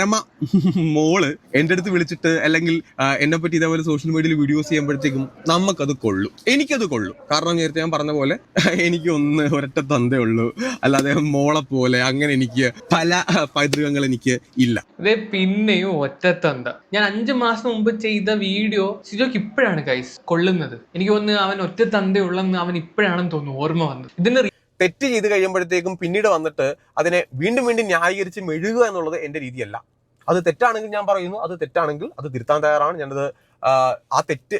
രമ മോൾ എന്റെ അടുത്ത് വിളിച്ചിട്ട് അല്ലെങ്കിൽ എന്നെ പറ്റി ഇതേപോലെ സോഷ്യൽ മീഡിയയിൽ വീഡിയോസ് ചെയ്യുമ്പോഴത്തേക്കും നമുക്കത് കൊള്ളും. എനിക്കത് കൊള്ളും. കാരണം നേരത്തെ ഞാൻ പറഞ്ഞ പോലെ എനിക്ക് ഒന്ന് ഒരൊറ്റ തന്തേ ഉള്ളൂ. അല്ലാതെ മോളെ പോലെ അങ്ങനെ എനിക്ക് പല പൈതൃകങ്ങൾ എനിക്ക് ഇല്ല. അതെ പിന്നെയും ഒറ്റ തന്ത. ഞാൻ അഞ്ചു മാസം മുമ്പ് ചെയ്ത വീഡിയോ സിജോക്ക് ഇപ്പോഴാണ് കൈസ് കൊള്ളുന്നത്. എനിക്ക് തോന്നുന്നു അവൻ ഒറ്റ തന്തേ ഉള്ളെന്ന് അവൻ ഇപ്പോഴാണെന്ന് തോന്നുന്നു ഓർമ്മ വന്നത്. ഇതിന്റെ തെറ്റ് ചെയ്ത് കഴിയുമ്പോഴത്തേക്കും പിന്നീട് വന്നിട്ട് അതിനെ വീണ്ടും വീണ്ടും ന്യായീകരിച്ച് മെഴുകുക എന്നുള്ളത് എന്റെ രീതിയല്ല. അത് തെറ്റാണെങ്കിൽ ഞാൻ പറയുന്നു അത് തെറ്റാണെങ്കിൽ അത് തിരുത്താൻ തയ്യാറാണ്. ഞാനത് ആ, തെറ്റ്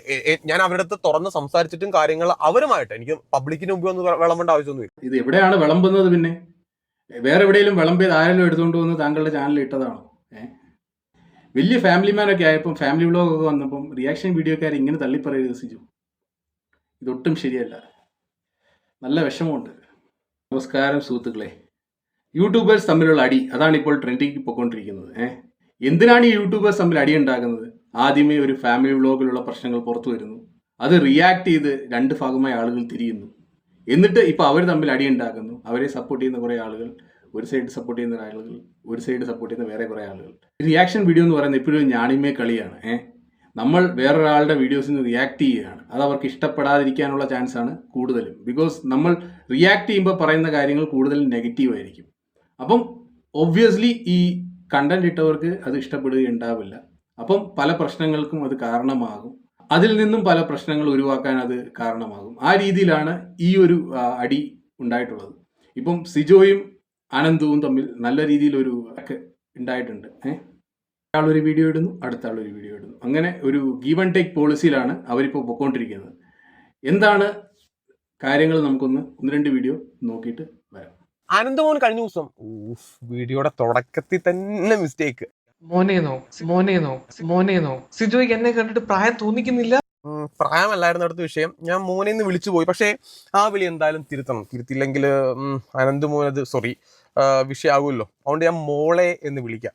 ഞാൻ അവരുടെ അടുത്ത് തുറന്ന് സംസാരിച്ചിട്ടും കാര്യങ്ങൾ അവരുമായിട്ട് എനിക്ക് പബ്ലിക്കിന് മുമ്പ് ഒന്ന് വിളമ്പേണ്ട ആവശ്യമൊന്നുമില്ല. ഇത് എവിടെയാണ് വിളമ്പുന്നത് പിന്നെ? വേറെ എവിടെയെങ്കിലും വിളമ്പിയത് ആരെങ്കിലും എടുത്തുകൊണ്ട് വന്ന് താങ്കളുടെ ചാനലിൽ ഇട്ടതാണോ? വലിയ ഫാമിലി മാനൊക്കെ ആയപ്പം ഫാമിലി വ്ളോഗ് ഒക്കെ വന്നപ്പം റിയാക്ഷൻ വീഡിയോക്കാർ ഇങ്ങനെ തള്ളിപ്പറയരുത് സിജു? ഇതൊട്ടും ശരിയല്ല. നല്ല വിഷമമുണ്ട്. നമസ്കാരം സുഹൃത്തുക്കളെ. യൂട്യൂബേഴ്സ് തമ്മിലുള്ള അടി അതാണ് ഇപ്പോൾ ട്രെൻഡിങ് പൊയ്ക്കൊണ്ടിരിക്കുന്നത് ഏ? എന്തിനാണ് ഈ യൂട്യൂബേഴ്സ് തമ്മിൽ അടി ഉണ്ടാക്കുന്നത് ആദ്യമേ ഒരു ഫാമിലി വ്ലോഗിലുള്ള പ്രശ്നങ്ങൾ പുറത്തു വരുന്നു. അത് റിയാക്ട് ചെയ്ത് രണ്ട് ഭാഗമായി ആളുകൾ തിരിയുന്നു. എന്നിട്ട് ഇപ്പോൾ അവർ തമ്മിൽ അടി ഉണ്ടാക്കുന്നു. അവരെ സപ്പോർട്ട് ചെയ്യുന്ന കുറേ ആളുകൾ ഒരു സൈഡ് സപ്പോർട്ട് ചെയ്യുന്ന ആളുകൾ ഒരു സൈഡ് സപ്പോർട്ട് ചെയ്യുന്ന വേറെ കുറേ ആളുകൾ. റിയാക്ഷൻ വീഡിയോ എന്ന് പറയുന്നത് ഇപ്പോഴും ഞാണിമേ കളിയാണ്. ഏഹ് നമ്മൾ വേറൊരാളുടെ വീഡിയോസിന് റിയാക്ട് ചെയ്യുകയാണ്. അത് അവർക്ക് ഇഷ്ടപ്പെടാതിരിക്കാനുള്ള ചാൻസ് ആണ് കൂടുതലും. ബിക്കോസ് നമ്മൾ റിയാക്ട് ചെയ്യുമ്പോൾ പറയുന്ന കാര്യങ്ങൾ കൂടുതലും നെഗറ്റീവ് ആയിരിക്കും. അപ്പം ഒബ്വിയസ്ലി ഈ കണ്ടന്റ് ഇട്ടവർക്ക് അത് ഇഷ്ടപ്പെടുകയുണ്ടാവില്ല. അപ്പം പല പ്രശ്നങ്ങൾക്കും അത് കാരണമാകും. അതിൽ നിന്നും പല പ്രശ്നങ്ങൾ ഒഴിവാക്കാൻ അത് കാരണമാകും. ആ രീതിയിലാണ് ഈ ഒരു അടി ഉണ്ടായിട്ടുള്ളത്. ഇപ്പം സിജോയും അനന്തവും തമ്മിൽ നല്ല രീതിയിലൊരു ഉണ്ടായിട്ടുണ്ട്. ഏഹ് ആളൊരു വീഡിയോ ഇടുന്നു അടുത്ത ആളൊരു വീഡിയോ ഇടുന്നു. അങ്ങനെ ഒരു ഗീവ് ആൻഡ് ടേക്ക് പോളിസിയിലാണ് അവരിപ്പോൾ പൊക്കോണ്ടിരിക്കുന്നത്. എന്താണ് കാര്യങ്ങൾ നമുക്കൊന്ന് ഒന്ന് രണ്ട് വീഡിയോ നോക്കിയിട്ട് വരാം. ആനന്ദമോൻ കഴിഞ്ഞ ദിവസം വീഡിയോയുടെ തുടക്കത്തിൽ തന്നെ മിസ്റ്റേക്ക് മോനേനോ മോനേനോ മോനേനോ സിജോയ്ക്ക് എന്നെ കണ്ടിട്ട് പ്രായം തോന്നിക്കുന്നില്ല? പ്രായമല്ലായിരുന്നു അടുത്ത വിഷയം. ഞാൻ മോനെ നിന്ന് വിളിച്ചു പോയി. പക്ഷേ ആ വിളി എന്തായാലും തിരുത്തണം. തിരുത്തില്ലെങ്കിൽ അനന്ത് മോനത് സോറി വിഷയമാകുമല്ലോ അതുകൊണ്ട് ഞാൻ മോളെ എന്ന് വിളിക്കാം.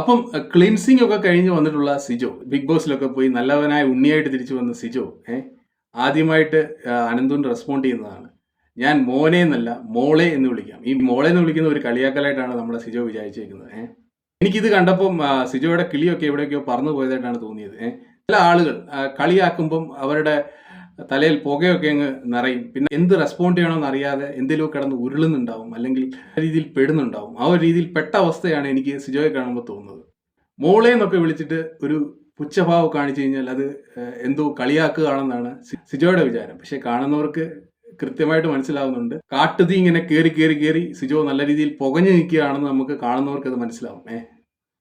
അപ്പം ക്ലിൻസിങ് ഒക്കെ കഴിഞ്ഞ് വന്നിട്ടുള്ള സിജോ ബിഗ് ബോസിലൊക്കെ പോയി നല്ലവനായ ഉണ്ണിയായിട്ട് തിരിച്ചു വന്ന സിജോ ഏ ആദ്യമായിട്ട് അനന്തുൻ റെസ്പോണ്ട് ചെയ്യുന്നതാണ്. ഞാൻ മോനെ എന്നല്ല മോളെ എന്ന് വിളിക്കാം. ഈ മോളെ എന്ന് വിളിക്കുന്ന ഒരു കളിയാക്കലായിട്ടാണ് നമ്മുടെ സിജോ വിചാരിച്ചേക്കുന്നത് ഏഹ് എനിക്കിത് കണ്ടപ്പം സിജോയുടെ കിളിയൊക്കെ എവിടെയൊക്കെയോ പറന്നു പോയതായിട്ടാണ് തോന്നിയത് ഏഹ് ചില ആളുകൾ കളിയാക്കുമ്പം അവരുടെ തലയിൽ പുകയൊക്കെ അങ്ങ് നിറയും. പിന്നെ എന്ത് റെസ്പോണ്ട് ചെയ്യണമെന്ന് അറിയാതെ എന്തെങ്കിലുമൊക്കെ കിടന്ന് ഉരുളുന്നുണ്ടാവും അല്ലെങ്കിൽ രീതിയിൽ പെടുന്നുണ്ടാവും. ആ ഒരു രീതിയിൽ പെട്ട അവസ്ഥയാണ് എനിക്ക് സിജോയെ കാണുമ്പോൾ തോന്നുന്നത്. മോളെ എന്നൊക്കെ വിളിച്ചിട്ട് ഒരു പുച്ഛഭാവം കാണിച്ചു കഴിഞ്ഞാൽ അത് എന്തോ കളിയാക്കുകയാണെന്നാണ് സിജോയുടെ വിചാരം. പക്ഷെ കാണുന്നവർക്ക് കൃത്യമായിട്ട് മനസ്സിലാവുന്നുണ്ട്. കാട്ടുതീ ഇങ്ങനെ കയറി കയറി കയറി സിജോ നല്ല രീതിയിൽ പുകഞ്ഞു നിൽക്കുകയാണെന്ന് നമുക്ക് കാണുന്നവർക്ക് അത് മനസ്സിലാവും. ഏഹ്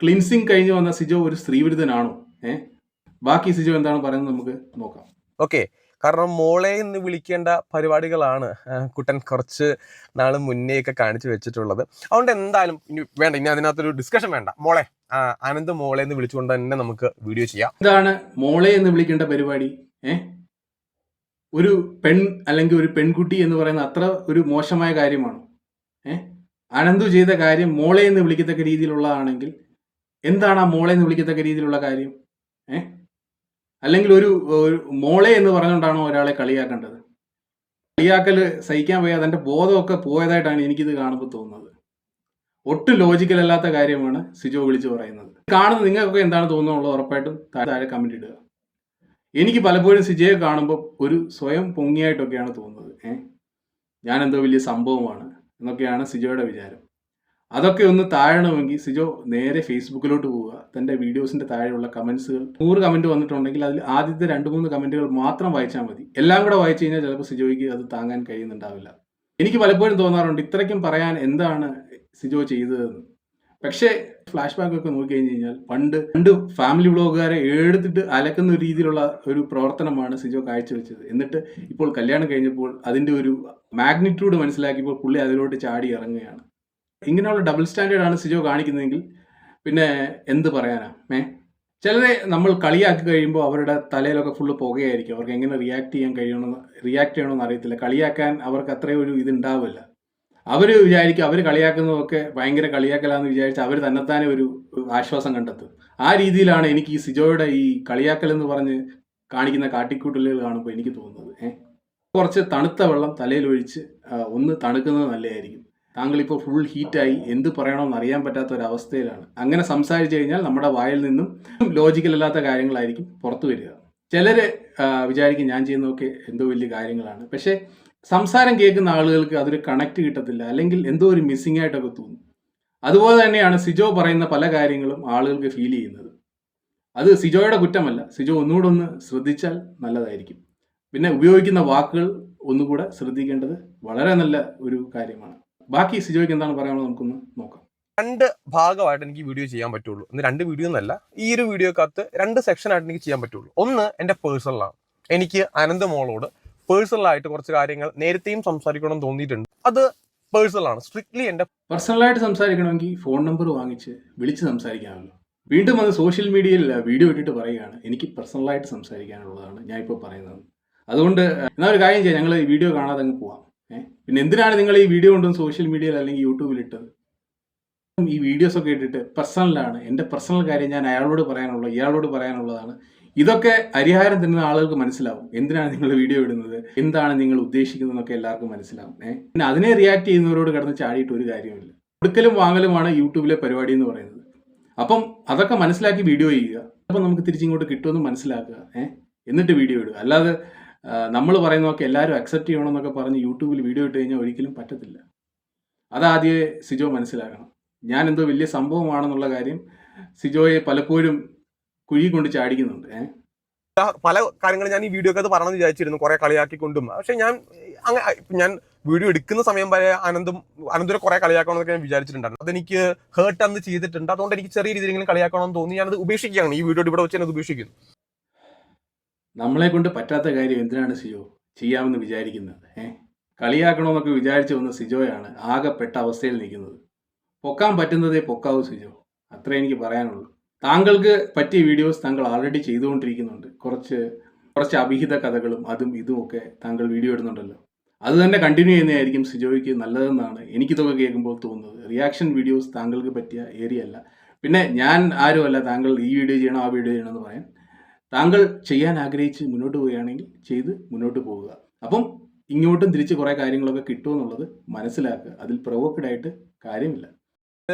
ക്ലിൻസിങ് കഴിഞ്ഞ് വന്ന സിജോ ഒരു സ്ത്രീവിരുദ്ധനാണോ? ഏഹ് ബാക്കി സിജോ എന്താണ് പറയുന്നത് നമുക്ക് നോക്കാം. ഓക്കെ. കാരണം മോളെ എന്ന് വിളിക്കേണ്ട പരിപാടികളാണ് കുട്ടൻ കുറച്ച് നാൾ മുന്നേയൊക്കെ കാണിച്ചു വെച്ചിട്ടുള്ളത്. അതുകൊണ്ട് എന്തായാലും ഇനി വേണ്ട ഇനി അതിനകത്തൊരു ഡിസ്കഷൻ വേണ്ട. മോളെ അനന്ത് മോളെ എന്ന് വിളിച്ചുകൊണ്ട് തന്നെ നമുക്ക് വീഡിയോ ചെയ്യാം. എന്താണ് മോളെ എന്ന് വിളിക്കേണ്ട പരിപാടി? ഒരു പെൺ അല്ലെങ്കിൽ ഒരു പെൺകുട്ടി എന്ന് പറയുന്ന അത്ര ഒരു മോശമായ കാര്യമാണ്. അനന്തു ചെയ്ത കാര്യം മോളെ എന്ന് വിളിക്കത്തക്ക രീതിയിലുള്ളതാണെങ്കിൽ എന്താണ് ആ മോളെ എന്ന് വിളിക്കത്തക്ക രീതിയിലുള്ള കാര്യം? ഏ? അല്ലെങ്കിൽ ഒരു മോളെ എന്ന് പറഞ്ഞുകൊണ്ടാണോ ഒരാളെ കളിയാക്കേണ്ടത്? കളിയാക്കൽ സഹിക്കാൻ വയ്യാതെ എന്റെ ബോധമൊക്കെ പോയതായിട്ടാണ് എനിക്കിത് കാണുമ്പോൾ തോന്നുന്നത്. ഒട്ടും ലോജിക്കൽ അല്ലാത്ത കാര്യമാണ് സിജോ വിളിച്ചു പറയുന്നത്. കാണുന്നത് നിങ്ങൾക്കൊക്കെ എന്താണ് തോന്നുന്നുള്ളത് ഉറപ്പായിട്ടും താഴെ കമന്റ് ഇടുക. എനിക്ക് പലപ്പോഴും സിജയെ കാണുമ്പോൾ ഒരു സ്വയം പൊങ്ങിയായിട്ടൊക്കെയാണ് തോന്നുന്നത്. ഏഹ് ഞാനെന്തോ വലിയ സംഭവമാണ് എന്നൊക്കെയാണ് സിജോയുടെ വിചാരം. അതൊക്കെ ഒന്ന് താഴണമെങ്കിൽ സിജോ നേരെ ഫേസ്ബുക്കിലോട്ട് പോവുക. തന്റെ വീഡിയോസിന്റെ താഴെയുള്ള കമന്റ്സുകൾ നൂറ് കമന്റ് വന്നിട്ടുണ്ടെങ്കിൽ അതിൽ ആദ്യത്തെ രണ്ട് മൂന്ന് കമന്റുകൾ മാത്രം വായിച്ചാൽ മതി. എല്ലാം കൂടെ വായിച്ചു കഴിഞ്ഞാൽ ചിലപ്പോൾ സിജോയ്ക്ക് അത് താങ്ങാൻ കഴിയുന്നുണ്ടാവില്ല. എനിക്ക് പലപ്പോഴും തോന്നാറുണ്ട് ഇത്രയ്ക്കും പറയാൻ എന്താണ് സിജോ ചെയ്തതെന്ന്. പക്ഷേ ഫ്ലാഷ് ബാക്ക് ഒക്കെ നോക്കി കഴിഞ്ഞ് കഴിഞ്ഞാൽ പണ്ട് രണ്ട് ഫാമിലി വ്ളോഗുകാരെ എടുത്തിട്ട് അലക്കുന്ന രീതിയിലുള്ള ഒരു പ്രവർത്തനമാണ് സിജോ കാഴ്ചവെച്ചത്. എന്നിട്ട് ഇപ്പോൾ കല്യാണം കഴിഞ്ഞപ്പോൾ അതിന്റെ ഒരു മാഗ്നിറ്റ്യൂഡ് മനസ്സിലാക്കിയപ്പോൾ പുള്ളി അതിലോട്ട് ചാടി ഇറങ്ങുകയാണ്. ഇങ്ങനെയുള്ള ഡബിൾ സ്റ്റാൻഡേർഡ് ആണ് സിജോ കാണിക്കുന്നതെങ്കിൽ പിന്നെ എന്ത് പറയാനാ? ഏ? ചിലരെ നമ്മൾ കളിയാക്കി കഴിയുമ്പോൾ അവരുടെ തലയിലൊക്കെ ഫുള്ള് പുകയായിരിക്കും. അവർക്ക് എങ്ങനെ റിയാക്ട് ചെയ്യാൻ കഴിയണമെന്ന് റിയാക്ട് ചെയ്യണമെന്ന് അറിയത്തില്ല. കളിയാക്കാൻ അവർക്ക് അത്രയും ഒരു ഇതുണ്ടാവില്ല. അവർ വിചാരിക്കും അവർ കളിയാക്കുന്നതൊക്കെ ഭയങ്കര കളിയാക്കലാന്ന് വിചാരിച്ച് അവർ തന്നെത്താനെ ഒരു ആശ്വാസം കണ്ടെത്തും. ആ രീതിയിലാണ് എനിക്ക് ഈ സിജോയുടെ ഈ കളിയാക്കൽ എന്ന് പറഞ്ഞ് കാണിക്കുന്ന കാട്ടിക്കൂട്ടലുകൾ കാണുമ്പോൾ എനിക്ക് തോന്നുന്നത്. ഏഹ് കുറച്ച് തണുത്ത വെള്ളം തലയിൽ ഒഴിച്ച് ഒന്ന് തണുക്കുന്നത് നല്ലതായിരിക്കും. താങ്കൾ ഇപ്പോൾ ഫുൾ ഹീറ്റായി എന്ത് പറയണമെന്ന് അറിയാൻ പറ്റാത്ത ഒരു അവസ്ഥയിലാണ് അങ്ങനെ സംസാരിച്ചു കഴിഞ്ഞാൽ നമ്മുടെ വായിൽ നിന്നും ലോജിക്കൽ അല്ലാത്ത കാര്യങ്ങളായിരിക്കും പുറത്തു വരിക. ചിലര് ആ, വിചാരിക്കും ഞാൻ ചെയ്യുന്നതൊക്കെ എന്തോ വലിയ കാര്യങ്ങളാണ്. പക്ഷേ സംസാരം കേൾക്കുന്ന ആളുകൾക്ക് അതൊരു കണക്ട് കിട്ടത്തില്ല. അല്ലെങ്കിൽ എന്തോ ഒരു മിസ്സിംഗ് ആയിട്ടൊക്കെ തോന്നും. അതുപോലെ തന്നെയാണ് സിജോ പറയുന്ന പല കാര്യങ്ങളും ആളുകൾക്ക് ഫീൽ ചെയ്യുന്നത്. അത് സിജോയുടെ കുറ്റമല്ല. സിജോ ഒന്നുകൂടെ ഒന്ന് ശ്രദ്ധിച്ചാൽ നല്ലതായിരിക്കും. പിന്നെ ഉപയോഗിക്കുന്ന വാക്കുകൾ ഒന്നുകൂടെ ശ്രദ്ധിക്കേണ്ടത് വളരെ നല്ല ഒരു കാര്യമാണ്. ബാക്കി സിജോയ്ക്ക് എന്താണ് പറയാനുള്ളത് നമുക്കൊന്ന് നോക്കാം. രണ്ട് ഭാഗമായിട്ട് എനിക്ക് വീഡിയോ ചെയ്യാൻ പറ്റുള്ളൂ. ഇന്ന് രണ്ട് വീഡിയോ എന്നല്ല ഈ ഒരു വീഡിയോക്കകത്ത് രണ്ട് സെക്ഷൻ ആയിട്ട് എനിക്ക് ചെയ്യാൻ പറ്റുള്ളൂ. ഒന്ന് എന്റെ പേഴ്സണലാണ് എനിക്ക് അനന്ത മോളോട് പേഴ്സണലായിട്ട് കുറച്ച് കാര്യങ്ങൾ നേരത്തെയും സംസാരിക്കണം എന്ന് തോന്നിയിട്ടുണ്ട്. അത് പേഴ്സണലാണ് സ്ട്രിക്ട്ലി എന്റെ പേഴ്സണലായിട്ട് സംസാരിക്കണമെങ്കിൽ ഫോൺ നമ്പർ വാങ്ങിച്ച് വിളിച്ച് സംസാരിക്കാമല്ലോ. വീണ്ടും അത് സോഷ്യൽ മീഡിയയിൽ വീഡിയോ ഇട്ടിട്ട് പറയുകയാണ്. എനിക്ക് പേഴ്സണലായിട്ട് സംസാരിക്കാനുള്ളതാണ് ഞാൻ ഇപ്പോൾ പറയുന്നത്. അതുകൊണ്ട് എന്നാൽ ഒരു കാര്യം ചെയ്യാം. ഞങ്ങൾ ഈ വീഡിയോ കാണാതെ അങ്ങ് പോവാം. പിന്നെ എന്തിനാണ് നിങ്ങൾ ഈ വീഡിയോ കൊണ്ടും സോഷ്യൽ മീഡിയയിൽ അല്ലെങ്കിൽ യൂട്യൂബിൽ ഇട്ടത്? ഈ വീഡിയോസ് ഒക്കെ ഇട്ടിട്ട് പേഴ്സണലാണ് എന്റെ പേഴ്സണൽ കാര്യം ഞാൻ അയാളോട് പറയാനുള്ളത് ഇയാളോട് പറയാനുള്ളതാണ്. ഇതൊക്കെ അരിഹാരം തരുന്ന ആളുകൾക്ക് മനസ്സിലാവും. എന്തിനാണ് നിങ്ങൾ വീഡിയോ ഇടുന്നത്? എന്താണ് നിങ്ങൾ ഉദ്ദേശിക്കുന്നതെന്നൊക്കെ എല്ലാവർക്കും മനസ്സിലാവും. ഏഹ് പിന്നെ അതിനെ റിയാക്ട് ചെയ്യുന്നവരോട് കിടന്ന് ചാടിയിട്ട് ഒരു കാര്യമില്ല കൊടുക്കലും വാങ്ങലുമാണ് യൂട്യൂബിലെ പരിപാടി എന്ന് പറയുന്നത്. അപ്പം അതൊക്കെ മനസ്സിലാക്കി വീഡിയോ ചെയ്യുക. അപ്പം നമുക്ക് തിരിച്ചിങ്ങോട്ട് കിട്ടുമെന്ന് മനസ്സിലാക്കുക. ഏഹ് എന്നിട്ട് വീഡിയോ ഇടുക. അല്ലാതെ നമ്മൾ പറയുന്നതൊക്കെ എല്ലാവരും അക്സെപ്റ്റ് ചെയ്യണമെന്നൊക്കെ പറഞ്ഞ് യൂട്യൂബിൽ വീഡിയോ ഇട്ട് കഴിഞ്ഞാൽ ഒരിക്കലും പറ്റത്തില്ല. അതാദ്യമേ സിജോ മനസ്സിലാക്കണം. ഞാൻ എന്തോ വലിയ സംഭവമാണെന്നുള്ള കാര്യം സിജോയെ പലപ്പോഴും കുഴി കൊണ്ട് ചാടിക്കുന്നുണ്ട് പല കാര്യങ്ങളും ഞാൻ ഈ വീഡിയോക്കകത്ത് പറയണമെന്ന് വിചാരിച്ചിരുന്നു കുറെ കളിയാക്കിക്കൊണ്ടും. പക്ഷെ ഞാൻ അങ്ങനെ ഞാൻ വീഡിയോ എടുക്കുന്ന സമയം വരെ അനന്തും അനന്തിനെ കുറെ കളിയാക്കണമെന്നൊക്കെ ഞാൻ വിചാരിച്ചിട്ടുണ്ടായിരുന്നു. അതെനിക്ക് ഹേർട്ട് അന്ന് ചെയ്തിട്ടുണ്ട്. അതുകൊണ്ട് എനിക്ക് ചെറിയ രീതിയിലെങ്കിലും കളിയാക്കണമെന്ന് തോന്നി. ഞാനത് ഉപേക്ഷിക്കുകയാണ്. ഈ വീഡിയോ ഇവിടെ വെച്ച് ഞാനത് ഉപേക്ഷിക്കുന്നു. നമ്മളെ കൊണ്ട് പറ്റാത്ത കാര്യം എന്തിനാണ് സിജോ ചെയ്യാമെന്ന് വിചാരിക്കുന്നത് ഏഹ് കളിയാക്കണമെന്നൊക്കെ വിചാരിച്ചു വന്ന സിജോയാണ് ആകെപ്പെട്ട പെട്ട അവസ്ഥയിൽ നിൽക്കുന്നത്. പൊക്കാൻ പറ്റുന്നതേ പൊക്കാവൂ സിജോ അത്രേ എനിക്ക് പറയാനുള്ളൂ. താങ്കൾക്ക് പറ്റിയ വീഡിയോസ് താങ്കൾ ആൾറെഡി ചെയ്തുകൊണ്ടിരിക്കുന്നുണ്ട്. കുറച്ച് കുറച്ച് അഭിഹിത കഥകളും അതും ഇതും ഒക്കെ താങ്കൾ വീഡിയോ ഇടുന്നുണ്ടല്ലോ. അത് തന്നെ കണ്ടിന്യൂ ചെയ്യുന്നതായിരിക്കും സിജോയ്ക്ക് നല്ലതെന്നാണ് എനിക്കിതൊക്കെ കേൾക്കുമ്പോൾ തോന്നുന്നത്. റിയാക്ഷൻ വീഡിയോസ് താങ്കൾക്ക് പറ്റിയ ഏരിയ അല്ല. പിന്നെ ഞാൻ ആരുമല്ല താങ്കൾ ഈ വീഡിയോ ചെയ്യണം ആ വീഡിയോ ചെയ്യണം എന്ന് പറയാൻ. താങ്കൾ ചെയ്യാൻ ആഗ്രഹിച്ച് മുന്നോട്ട് പോവുകയാണെങ്കിൽ ചെയ്ത് മുന്നോട്ട് പോവുക. അപ്പം ഇങ്ങോട്ടും തിരിച്ച് കുറേ കാര്യങ്ങളൊക്കെ കിട്ടുമെന്നുള്ളത് മനസ്സിലാക്കുക. അതിൽ പ്രൊവോക്കഡ് ആയിട്ട് കാര്യമില്ല.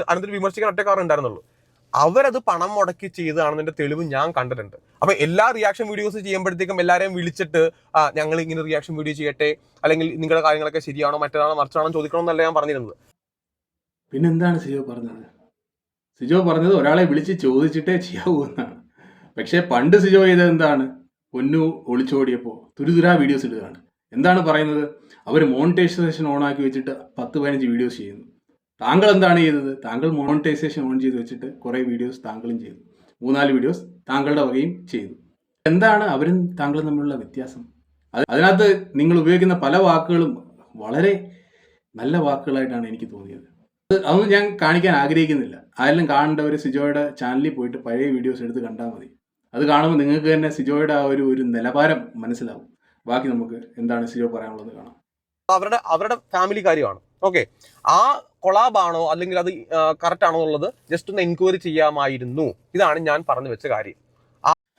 അനന്തിന് വിമർശിക്കാൻ ഒറ്റ കാരണം ഉണ്ടായിരുന്നുള്ളൂ. അവരത് പണം മുടക്കി ചെയ്തതാണെന്നതിന്റെ തെളിവ് ഞാൻ കണ്ടിട്ടുണ്ട്. അപ്പൊ എല്ലാ റിയാക്ഷൻ വീഡിയോസ് ചെയ്യുമ്പോഴത്തേക്കും എല്ലാരെയും വിളിച്ചിട്ട് ആ ഞങ്ങൾ ഇങ്ങനെ റിയാക്ഷൻ വീഡിയോ ചെയ്യട്ടെ? അല്ലെങ്കിൽ നിങ്ങളുടെ കാര്യങ്ങളൊക്കെ ശരിയാണോ? മറ്റേതാണോ? മറിച്ചാണോ? ചോദിക്കണം എന്നല്ല ഞാൻ പറഞ്ഞിരുന്നത്. പിന്നെന്താണ് സിജോ പറഞ്ഞത്? സിജോ പറഞ്ഞത് ഒരാളെ വിളിച്ച് ചോദിച്ചിട്ടേ ചെയ്യാവൂ എന്നാണ്. പക്ഷേ പണ്ട് സിജോ ചെയ്തത് എന്താണ്? പൊന്നു ഒളിച്ചോടിയപ്പോൾ തുരിതുരാ വീഡിയോസ് ഇടുകയാണ്. എന്താണ് പറയുന്നത്? അവർ മോണിറ്റൈസേഷൻ ഓൺ ആക്കി വെച്ചിട്ട് പത്ത് പതിനഞ്ച് വീഡിയോസ് ചെയ്യുന്നു. താങ്കൾ എന്താണ് ചെയ്തത്? താങ്കൾ മോണിറ്റൈസേഷൻ ഓൺ ചെയ്ത് വെച്ചിട്ട് കുറേ വീഡിയോസ് താങ്കളും ചെയ്തു. മൂന്നാൽ വീഡിയോസ് താങ്കളുടെ വകയും ചെയ്തു. എന്താണ് അവരും താങ്കളും തമ്മിലുള്ള വ്യത്യാസം? അത് അതിനകത്ത് നിങ്ങൾ ഉപയോഗിക്കുന്ന പല വാക്കുകളും വളരെ നല്ല വാക്കുകളായിട്ടാണ് എനിക്ക് തോന്നിയത്. അതൊന്നും ഞാൻ കാണിക്കാൻ ആഗ്രഹിക്കുന്നില്ല. ആരെല്ലാം കാണേണ്ടവർ സിജോയുടെ ചാനലിൽ പോയിട്ട് പഴയ വീഡിയോസ് എടുത്ത് കണ്ടാൽ മതി. അത് കാണുമ്പോൾ നിങ്ങൾക്ക് തന്നെ സിജോയുടെ ആ ഒരു ഒരു നിലവാരം മനസ്സിലാവും. ബാക്കി നമുക്ക് എന്താണ് സിജോ പറയാനുള്ളത് കാണാം. അവരുടെ അവരുടെ ഫാമിലി കാര്യമാണ്. ഓക്കെ ആ കൊളാബാണോ അല്ലെങ്കിൽ അത് കറക്റ്റ് ആണോ എന്നുള്ളത് ജസ്റ്റ് ഒന്ന് എൻക്വയറി ചെയ്യാമായിരുന്നു. ഇതാണ് ഞാൻ പറഞ്ഞു വെച്ച കാര്യം.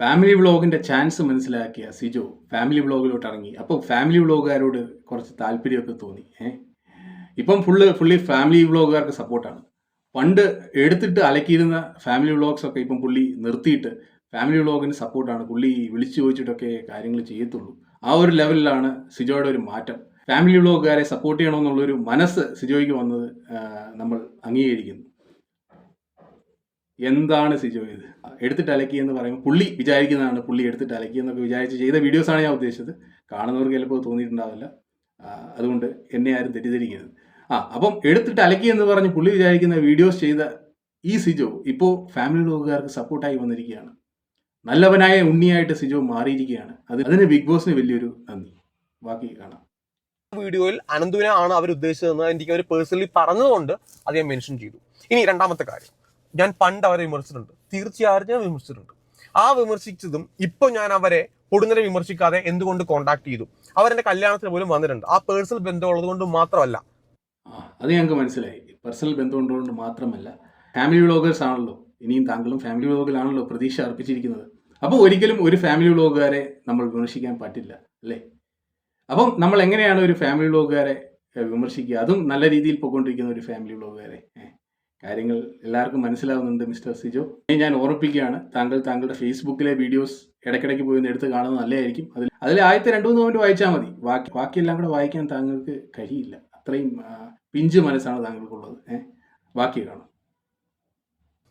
ഫാമിലി വ്ളോഗിന്റെ ചാൻസ് മനസ്സിലാക്കിയ സിജോ ഫാമിലി വ്ളോഗിലോട്ട് ഇറങ്ങി. അപ്പോൾ ഫാമിലി വ്ളോഗുകാരോട് കുറച്ച് താല്പര്യമൊക്കെ തോന്നി. ഏഹ് ഇപ്പം ഫുള്ള് ഫുള്ളി ഫാമിലി വ്ളോഗുകാർക്ക് സപ്പോർട്ടാണ് പണ്ട് എടുത്തിട്ട് അലക്കിയിരുന്ന ഫാമിലി വ്ളോഗ്സ് ഒക്കെ ഇപ്പം പുള്ളി നിർത്തിയിട്ട് ഫാമിലി വ്ളോഗിന് സപ്പോർട്ടാണ് പുള്ളി വിളിച്ചു ചോദിച്ചിട്ടൊക്കെ കാര്യങ്ങൾ ചെയ്യത്തുള്ളൂ. ആ ഒരു ലെവലിലാണ് സിജോയുടെ ഒരു മാറ്റം. ഫാമിലി വ്ളോഗുകാരെ സപ്പോർട്ട് ചെയ്യണമെന്നുള്ളൊരു മനസ്സ് സിജോയ്ക്ക് വന്നത് നമ്മൾ അംഗീകരിക്കുന്നു. എന്താണ് സിജോ ഇത്? എടുത്തിട്ട് അലക്കി എന്ന് പറയുമ്പോൾ പുള്ളി വിചാരിക്കുന്നതാണ് പുള്ളി എടുത്തിട്ട് അലക്കി എന്നൊക്കെ വിചാരിച്ച് ചെയ്ത വീഡിയോസാണ് ഞാൻ ഉദ്ദേശിച്ചത്. കാണുന്നവർക്ക് ചിലപ്പോൾ തോന്നിയിട്ടുണ്ടാവില്ല. അതുകൊണ്ട് എന്നെ ആരും തെറ്റിദ്ധരിക്കരുത്. ആ അപ്പം എടുത്തിട്ട് അലക്കി എന്ന് പറഞ്ഞ് പുള്ളി വിചാരിക്കുന്ന വീഡിയോസ് ചെയ്ത ഈ സിജോ ഇപ്പോൾ ഫാമിലി വ്ളോഗുകാർക്ക് സപ്പോർട്ടായി വന്നിരിക്കുകയാണ്. നല്ലവനായ ഉണ്ണിയായിട്ട് സിജു മാറിയിരിക്കുകയാണ്. അത് അതിന് ബിഗ് ബോസിന് വലിയൊരു നന്ദി. ബാക്കി കാണാം. വീഡിയോയിൽ അനന്തുവിനെ ആണ് അവർ ഉദ്ദേശിച്ചതെന്ന് എനിക്ക് അവർ പേഴ്സണലി പറഞ്ഞതുകൊണ്ട് അത് ഞാൻ മെൻഷൻ ചെയ്തു. ഇനി രണ്ടാമത്തെ കാര്യം. ഞാൻ പണ്ട് അവരെ വിമർശിച്ചിട്ടുണ്ട്. തീർച്ചയായും ഞാൻ വിമർശിച്ചിട്ടുണ്ട്. ആ വിമർശിച്ചതും ഇപ്പൊ ഞാൻ അവരെ പൊടുന്നനെ വിമർശിക്കാതെ എന്തുകൊണ്ട് കോണ്ടാക്ട് ചെയ്തു? അവരെന്റെ കല്യാണത്തിന് പോലും വന്നിട്ടുണ്ട്. ആ പേഴ്സണൽ ബന്ധമുള്ളത് കൊണ്ട് മാത്രമല്ല. അത് ഞങ്ങൾക്ക് മനസ്സിലായി. പേഴ്സണൽ ബന്ധം ഉള്ളതുകൊണ്ട് മാത്രമല്ല. ഫാമിലി വ്ളോഗേഴ്സ് ആണല്ലോ. ഇനിയും താങ്കളും ഫാമിലി വ്ളോഗിലാണല്ലോ പ്രതീക്ഷ അർപ്പിച്ചിരിക്കുന്നത്. അപ്പോൾ ഒരിക്കലും ഒരു ഫാമിലി വ്ളോഗുകാരെ നമ്മൾ വിമർശിക്കാൻ പറ്റില്ല അല്ലേ? അപ്പം നമ്മൾ എങ്ങനെയാണ് ഒരു ഫാമിലി വ്ളോഗുകാരെ വിമർശിക്കുക? അതും നല്ല രീതിയിൽ പോയിക്കൊണ്ടിരിക്കുന്ന ഒരു ഫാമിലി വ്ളോഗുകാരെ കാര്യങ്ങൾ എല്ലാവർക്കും മനസ്സിലാവുന്നുണ്ട് മിസ്റ്റർ സിജോ. ഞാൻ ഓർമ്മിപ്പിക്കുകയാണ് താങ്കൾ താങ്കളുടെ ഫേസ്ബുക്കിലെ വീഡിയോസ് ഇടയ്ക്കിടയ്ക്ക് പോയി ഒന്ന് എടുത്ത് കാണുന്നത് നല്ലതായിരിക്കും. അതിൽ അതിൽ ആദ്യത്തെ രണ്ട് മൂന്ന് പോയിന്റ് വായിച്ചാൽ മതി. ബാക്കി ബാക്കിയെല്ലാം കൂടെ വായിക്കാൻ താങ്കൾക്ക് കഴിയില്ല. അത്രയും പിഞ്ച് മനസ്സാണ് താങ്കൾക്കുള്ളത് ഏഹ് ബാക്കി കാണും.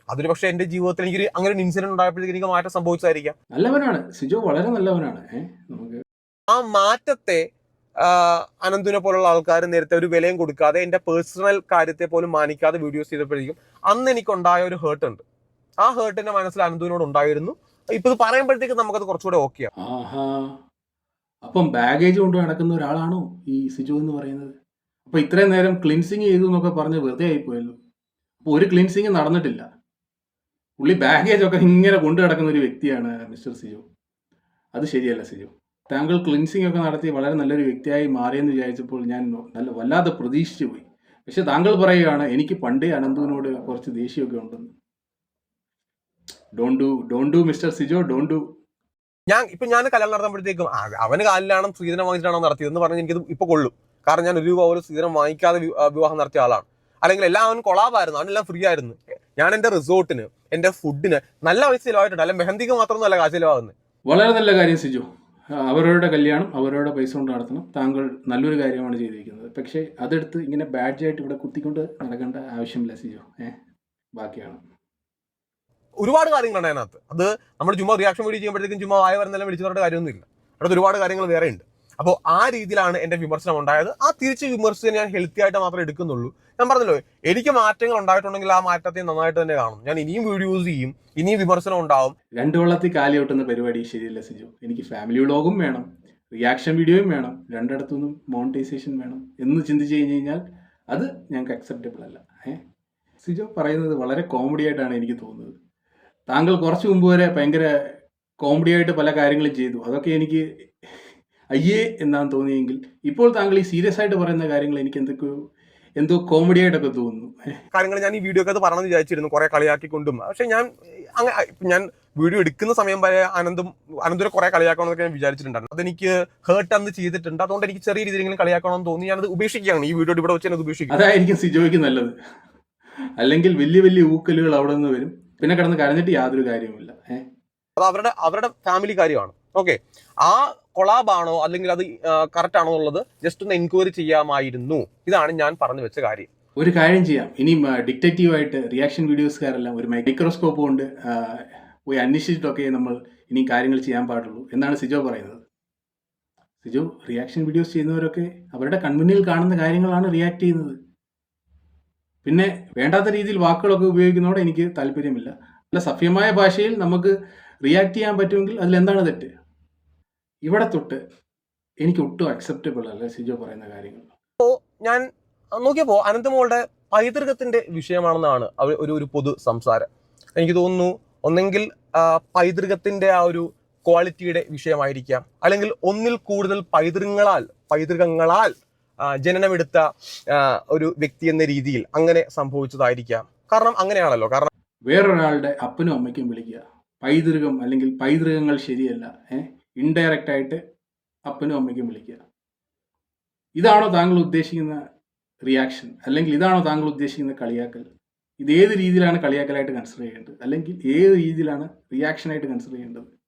അതൊരു പക്ഷേ എന്റെ ജീവിതത്തിൽ എനിക്ക് അങ്ങനെ ഒരു ഇൻസിഡന്റ് ഉണ്ടായപ്പോഴത്തേക്ക് എനിക്ക് മാറ്റം സംഭവിച്ചതായിരിക്കാം. നല്ലവനാണ്. സിജോ വളരെ നല്ലവനാണ്. നമുക്ക് ആ മാറ്റത്തെ അനന്തിനെ അനന്തുവിനെ പോലുള്ള ആൾക്കാർ നേരത്തെ ഒരു വിലയും കൊടുക്കാതെ എന്റെ പേഴ്സണൽ കാര്യത്തെ പോലും മാനിക്കാതെ വീഡിയോസ് ചെയ്തപ്പോഴേക്കും അന്ന് എനിക്ക് ഉണ്ടായ ഒരു ഹേർട്ട് ഉണ്ട്. ആ ഹേർട്ട് എന്റെ മനസ്സിൽ അനന്തുവിനോട് ഉണ്ടായിരുന്നു. ഇപ്പൊ ഇത് പറയുമ്പോഴത്തേക്ക് നമുക്കത് കുറച്ചുകൂടെ ഓക്കെയാണ് ആഹാ. അപ്പം ബാഗേജ് കൊണ്ട് നടക്കുന്ന ഒരാളാണോ ഈ സിജു എന്ന് പറയുന്നത്? അപ്പൊ ഇത്രയും നേരം ക്ലിൻസിങ് ചെയ്തു എന്നൊക്കെ പറഞ്ഞ് വെറുതെ ആയിപ്പോയല്ലോ. അപ്പൊ ഒരു ക്ലിൻസിങ് നടന്നിട്ടില്ല. പുള്ളി ബാഗേജ് ഒക്കെ ഇങ്ങനെ കൊണ്ടു നടക്കുന്ന ഒരു വ്യക്തിയാണ് മിസ്റ്റർ സിജു. അത് ശരിയല്ല സിജു. താങ്കൾ ക്ലിൻസിംഗ് ഒക്കെ നടത്തി വളരെ നല്ലൊരു വ്യക്തിയായി മാറിയെന്ന് വിചാരിച്ചപ്പോൾ ഞാൻ നല്ല വല്ലാതെ പ്രതീക്ഷിച്ചു പോയി. പക്ഷെ താങ്കൾ പറയുകയാണ് എനിക്ക് പണ്ടേ അനന്തുവിനോട് കുറച്ച് ദേഷ്യമൊക്കെ ഉണ്ടെന്ന്. Don't do don't do mister Sijo don't do ഞാൻ ഇപ്പൊ ഞാൻ കല്യാണം നടത്തുമ്പോഴത്തേക്കും അവന് കാലിലാണ് സ്ത്രീധനം വാങ്ങിച്ചിട്ടാണോ നടത്തിയതെന്ന് പറഞ്ഞ് എനിക്കത് ഇപ്പൊ കൊള്ളും. കാരണം ഞാൻ ഒരു രൂപ പോലും സ്ത്രീധനം വാങ്ങിക്കാതെ വിവാഹം നടത്തിയ ആളാണ്. അല്ലെങ്കിൽ എല്ലാം അവൻ കൊളാബായിരുന്നു അവനെല്ലാം ഫ്രീ ആയിരുന്നു. ഞാൻ എന്റെ റിസോർട്ടിന് എന്റെ ഫുഡിന് നല്ല പൈസ ചിലവായിട്ടുണ്ട് അല്ല മെഹന്തിക്ക് മാത്രമൊന്നുമല്ല കാശ് ചിലവാകുന്നത് വളരെ നല്ല കാര്യം സിജു. അവരുടെ അവരവരുടെ കല്യാണം അവരവരുടെ പൈസ കൊണ്ട് നടത്തണം. താങ്കൾ നല്ലൊരു കാര്യമാണ് ചെയ്തിരിക്കുന്നത്. പക്ഷേ അതെടുത്ത് ഇങ്ങനെ ബാഡ്ജായിട്ട് ഇവിടെ കുത്തിക്കൊണ്ട് നടക്കേണ്ട ആവശ്യമില്ല സിജു. ഏഹ് ബാക്കിയാണ്. ഒരുപാട് കാര്യങ്ങളാണ് അതിനകത്ത്. അത് നമ്മൾ ചുമ്മാ റിയാക്ഷൻ വീഡിയോ ചെയ്യുമ്പോഴത്തേക്കും ചുമ്മാ വായ വരുന്നെല്ലാം വിളിച്ചു പറഞ്ഞിട്ട് കാര്യമൊന്നുമില്ല. അവിടെ ഒരുപാട് കാര്യങ്ങൾ വേറെ ഉണ്ട് അപ്പോൾ ആ രീതിയിലാണ് എന്റെ വിമർശനം ഉണ്ടായത്. ആ തിരിച്ച് വിമർശിച്ച് ഞാൻ ഹെൽത്തി ആയിട്ട് മാത്രമേ എടുക്കുന്നുള്ളൂ. ഞാൻ പറഞ്ഞല്ലോ എനിക്ക് മാറ്റങ്ങൾ ഉണ്ടായിട്ടുണ്ടെങ്കിൽ ആ മാറ്റത്തെ നന്നായിട്ട് തന്നെ കാണും. ഞാൻ ഇനിയും വീഡിയോസ് ചെയ്യും ഇനിയും വിമർശനം ഉണ്ടാവും. രണ്ടു വള്ളത്തിൽ കാലി ഒട്ടുന്ന പരിപാടി ശരിയല്ല സിജു. എനിക്ക് ഫാമിലി വ്ളോഗും വേണം റിയാക്ഷൻ വീഡിയോയും വേണം രണ്ടിടത്തുനിന്നും മോണിറ്റൈസേഷൻ വേണം എന്ന് ചിന്തിച്ചു കഴിഞ്ഞ് കഴിഞ്ഞാൽ അത് ഞങ്ങൾക്ക് അക്സെപ്റ്റബിൾ അല്ല. ഏ? സിജു പറയുന്നത് വളരെ കോമഡി ആയിട്ടാണ് എനിക്ക് തോന്നുന്നത്. താങ്കൾ കുറച്ച് മുമ്പ് വരെ ഭയങ്കര കോമഡി ആയിട്ട് പല കാര്യങ്ങളും ചെയ്തു. അതൊക്കെ എനിക്ക് അയ്യേ എന്നാണ് തോന്നിയെങ്കിൽ ഇപ്പോൾ താങ്കൾ ഈ സീരിയസ് ആയിട്ട് പറയുന്ന കാര്യങ്ങൾ എനിക്ക് എന്തൊക്കെയോ എന്തോ കോമഡി ആയിട്ടൊക്കെ തോന്നുന്നു. കാര്യങ്ങൾ ഞാൻ ഈ വീഡിയോ ഒക്കെ പറയണമെന്ന് വിചാരിച്ചിരുന്നു കുറെ കളിയാക്കിക്കൊണ്ടും. പക്ഷെ ഞാൻ അങ്ങനെ ഞാൻ വീഡിയോ എടുക്കുന്ന സമയം വരെ അനന്തും അനന്തരം കുറെ കളിയാക്കണമെന്നൊക്കെ ഞാൻ വിചാരിച്ചിട്ടുണ്ടായിരുന്നു. അതെനിക്ക് ഹേർട്ട് അന്ന് ചെയ്തിട്ടുണ്ട്. അതുകൊണ്ട് എനിക്ക് ചെറിയ രീതിയിലെങ്കിലും കളിയാക്കണമെന്ന് തോന്നി. ഞാനത് ഉപേക്ഷിക്കുകയാണ്. ഈ വീഡിയോ ഇവിടെ വെച്ച് ഞാൻ അത് ഉപേക്ഷിക്കും അതായിരിക്കും സിജോയ്ക്ക് നല്ലത്. അല്ലെങ്കിൽ വലിയ വലിയ ഊക്കലുകൾ അവിടെ നിന്ന് വരും. പിന്നെ കടന്ന് കരഞ്ഞിട്ട് യാതൊരു കാര്യവുമില്ല. അത് അവരുടെ അവരുടെ ഫാമിലി കാര്യമാണ്. ഓക്കെ ആ കൊളാബാണോ അല്ലെങ്കിൽ അത് കറക്റ്റ് ആണോ ഉള്ളത് ജസ്റ്റ് ഒന്ന് എൻക്വയറി ചെയ്യാമായിരുന്നു. ഇതാണ് ഞാൻ പറഞ്ഞു വെച്ച കാര്യം. ഒരു കാര്യം ചെയ്യാം. ഇനി ഡിക്റ്റേറ്റീവ് ആയിട്ട് റിയാക്ഷൻ വീഡിയോസുകാരെല്ലാം ഒരു മൈക്രോസ്കോപ്പ് കൊണ്ട് പോയി അന്വേഷിച്ചിട്ടൊക്കെ നമ്മൾ ഇനി കാര്യങ്ങൾ ചെയ്യാൻ പാടുള്ളൂ എന്നാണ് സിജോ പറയുന്നത്. സിജു റിയാക്ഷൻ വീഡിയോസ് ചെയ്യുന്നവരൊക്കെ അവരുടെ കൺമുന്നിൽ കാണുന്ന കാര്യങ്ങളാണ് റിയാക്ട് ചെയ്യുന്നത്. പിന്നെ വേണ്ടാത്ത രീതിയിൽ വാക്കുകളൊക്കെ ഉപയോഗിക്കുന്നതോടെ എനിക്ക് താല്പര്യമില്ല. അല്ല സഭ്യമായ ഭാഷയിൽ നമുക്ക് റിയാക്ട് ചെയ്യാൻ പറ്റുമെങ്കിൽ അതിലെന്താണ് തെറ്റ്? ഇവിടെ തൊട്ട് എനിക്ക് ഒട്ടും അക്സെപ്റ്റബിൾ അല്ല സിജോ പറയുന്ന കാര്യങ്ങൾ. ഞാൻ നോക്കിയപ്പോൾ അനന്തമോളുടെ പൈതൃകത്തിന്റെ വിഷയമാണെന്നാണ് അവർ ഒരു ഒരു പൊതു സംസാരം. എനിക്ക് തോന്നുന്നു ഒന്നെങ്കിൽ പൈതൃകത്തിന്റെ ആ ഒരു ക്വാളിറ്റിയുടെ വിഷയമായിരിക്കാം. അല്ലെങ്കിൽ ഒന്നിൽ കൂടുതൽ പൈതൃകങ്ങളാൽ പൈതൃകങ്ങളാൽ ജനനമെടുത്ത ഒരു വ്യക്തി എന്ന രീതിയിൽ അങ്ങനെ സംഭവിച്ചതായിരിക്കാം. കാരണം അങ്ങനെയാണല്ലോ. കാരണം വേറൊരാളുടെ അപ്പനും അമ്മയ്ക്കും വിളിക്കുക. പൈതൃകം അല്ലെങ്കിൽ പൈതൃകങ്ങൾ ശരിയല്ല. ഏഹ് ഇൻഡയറക്റ്റ് ആയിട്ട് അപ്പനും അമ്മയ്ക്കും വിളിക്കുക. ഇതാണോ താങ്കൾ ഉദ്ദേശിക്കുന്ന റിയാക്ഷൻ അല്ലെങ്കിൽ ഇതാണോ താങ്കൾ ഉദ്ദേശിക്കുന്ന കളിയാക്കൽ? ഇത് ഏത് രീതിയിലാണ് കളിയാക്കലായിട്ട് കൺസിഡർ ചെയ്യേണ്ടത്? അല്ലെങ്കിൽ ഏത് രീതിയിലാണ് റിയാക്ഷനായിട്ട് കൺസിഡർ ചെയ്യേണ്ടത്?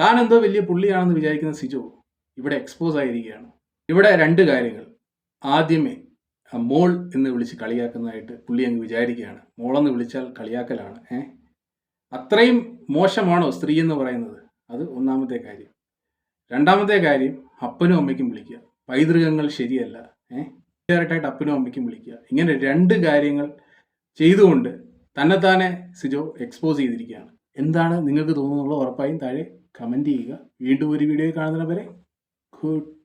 താൻ എന്തോ വലിയ പുള്ളിയാണെന്ന് വിചാരിക്കുന്ന സിജോ ഇവിടെ എക്സ്പോസ് ആയിരിക്കുകയാണ്. ഇവിടെ രണ്ട് കാര്യങ്ങൾ. ആദ്യമേ മോൾ എന്ന് വിളിച്ച് കളിയാക്കുന്നതായിട്ട് പുള്ളി അങ്ങ് വിചാരിക്കുകയാണ്. മോളെന്ന് വിളിച്ചാൽ കളിയാക്കലാണ്. ഏഹ് അത്രയും മോശമാണോ സ്ത്രീ എന്ന് പറയുന്നത്? അത് ഒന്നാമത്തെ കാര്യം. രണ്ടാമത്തെ കാര്യം അപ്പനും അമ്മയ്ക്കും വിളിക്കുക. പൈതൃകങ്ങൾ ശരിയല്ല. ഏഹ് ഡയറക്റ്റായിട്ട് അപ്പനും അമ്മയ്ക്കും വിളിക്കുക. ഇങ്ങനെ രണ്ട് കാര്യങ്ങൾ ചെയ്തുകൊണ്ട് തന്നെത്താനെ സിജോ എക്സ്പോസ് ചെയ്തിരിക്കുകയാണ്. എന്താണ് നിങ്ങൾക്ക് തോന്നുന്നുള്ള ഉറപ്പായും താഴെ കമന്റ് ചെയ്യുക. വീണ്ടും ഒരു വീഡിയോ കാണുന്നവരെ ഗുഡ്